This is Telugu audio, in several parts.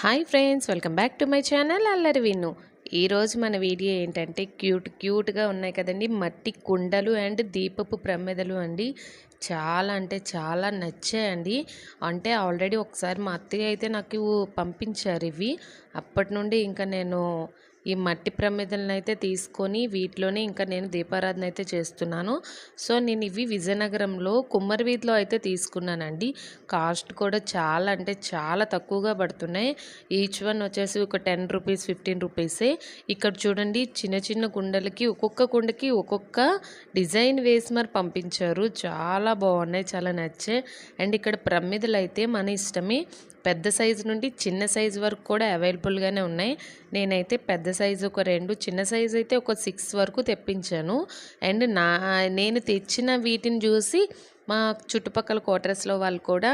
Hi friends welcome back to my channel Allari Vinnu. ఈరోజు మన వీడియో ఏంటంటే క్యూట్ క్యూట్గా ఉన్నాయి కదండి. మట్టి కుండలు అండ్ దీపపు ప్రమేదలు అండి. చాలా అంటే చాలా నచ్చాయండి. అంటే ఆల్రెడీ ఒకసారి మా అత్తయ్య అయితే నాకు పంపించారు ఇవి. అప్పటి నుండి ఇంకా నేను ఈ మట్టి ప్రమిదలను అయితే తీసుకొని వీటిలోనే ఇంకా నేను దీపారాధన అయితే చేస్తున్నాను. సో నేను ఇవి విజయనగరంలో కుమ్మరి వీధిలో అయితే తీసుకున్నానండి. కాస్ట్ కూడా చాలా అంటే చాలా తక్కువగా పడుతున్నాయి. ఈచ్ వన్ వచ్చేసి ఒక టెన్ రూపీస్ ఫిఫ్టీన్ రూపీసే. ఇక్కడ చూడండి చిన్న చిన్న కుండలకి ఒక్కొక్క కుండకి ఒక్కొక్క డిజైన్ వేసి మరి పంపించారు. చాలా బాగున్నాయి చాలా నచ్చాయి అండ్ ఇక్కడ ప్రమిదలు అయితే మన ఇష్టమే. పెద్ద సైజు నుండి చిన్న సైజు వరకు కూడా అవైలబుల్గానే ఉన్నాయి. నేనైతే పెద్ద సైజు ఒక రెండు చిన్న సైజు అయితే ఒక సిక్స్ వరకు తెప్పించాను. అండ్ నా నేను తెచ్చిన వీటిని చూసి మా చుట్టుపక్కల క్వార్టర్స్లో వాళ్ళు కూడా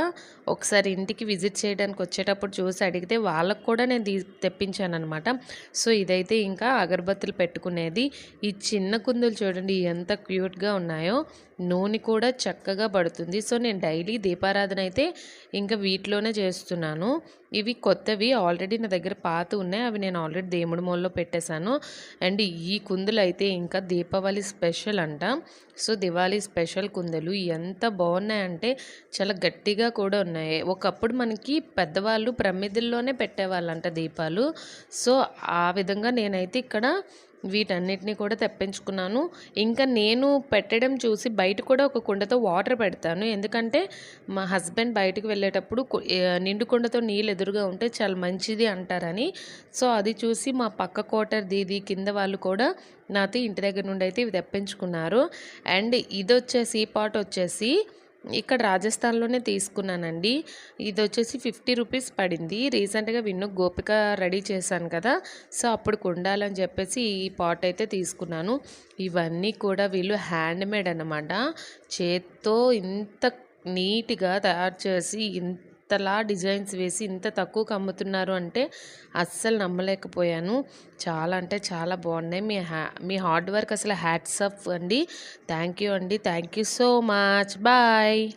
ఒకసారి ఇంటికి విజిట్ చేయడానికి వచ్చేటప్పుడు చూసి అడిగితే వాళ్ళకు కూడా నేను తెప్పించాను అనమాట సో ఇదైతే ఇంకా అగరబత్తులు పెట్టుకునేది. ఈ చిన్న కుందులు చూడండి ఎంత క్యూట్గా ఉన్నాయో. నూనె కూడా చక్కగా పడుతుంది. సో నేను డైలీ దీపారాధన అయితే ఇంకా వీటిలోనే చేస్తున్నాను. ఇవి కొత్తవి ఆల్రెడీ నా దగ్గర పాత ఉన్నాయి. అవి నేను ఆల్రెడీ దేవుడి మూలలో పెట్టేశాను. అండ్ ఈ కుందులు అయితే ఇంకా దీపావళి స్పెషల్ అంట. సో దివాళీ స్పెషల్ కుందలు. ఎంత బాగున్నాయంటే చాలా గట్టిగా కూడా ఉన్నాయి. ఒకప్పుడు మనకి పెద్దవాళ్ళు ప్రమిదుల్లోనే పెట్టేవాళ్ళంట దీపాలు. సో ఆ విధంగా నేనైతే ఇక్కడ వీటన్నిటిని కూడా తెప్పించుకున్నాను. ఇంకా నేను పెట్టడం చూసి బయట కూడా ఒక కుండతో వాటర్ పెడతాను. ఎందుకంటే మా హస్బెండ్ బయటకు వెళ్ళేటప్పుడు నిండు కుండతో నీళ్ళు ఎదురుగా ఉంటే చాలా మంచిది అంటారని. సో అది చూసి మా పక్క కోటర్ దీది కింద వాళ్ళు కూడా నాతో ఇంటి దగ్గర నుండి అయితే ఇవి తెప్పించుకున్నారు. అండ్ ఇది వచ్చేసి పాట్ వచ్చేసి ఇక్కడ రాజస్థాన్లోనే తీసుకున్నానండి. ఇది వచ్చేసి ఫిఫ్టీ రూపీస్ పడింది. రీసెంట్గా విన్ను గోపిక రెడీ చేశాను కదా. సో అప్పుడు కొండాలని చెప్పేసి ఈ పాట్ అయితే తీసుకున్నాను. ఇవన్నీ కూడా వీళ్ళు హ్యాండ్ మేడ్ అనమాట చేత్తో ఇంత నీట్గా తయారు చేసి ఇంత ఇంతలా డిజైన్స్ వేసి ఇంత తక్కువకు అమ్ముతున్నారు అంటే అస్సలు నమ్మలేకపోయాను. చాలా అంటే చాలా బాగున్నాయి. మీ హ్యా మీ హార్డ్ వర్క్ అసలు హ్యాట్సప్ అండి. థ్యాంక్ యూ అండి. Thank you so much. Bye.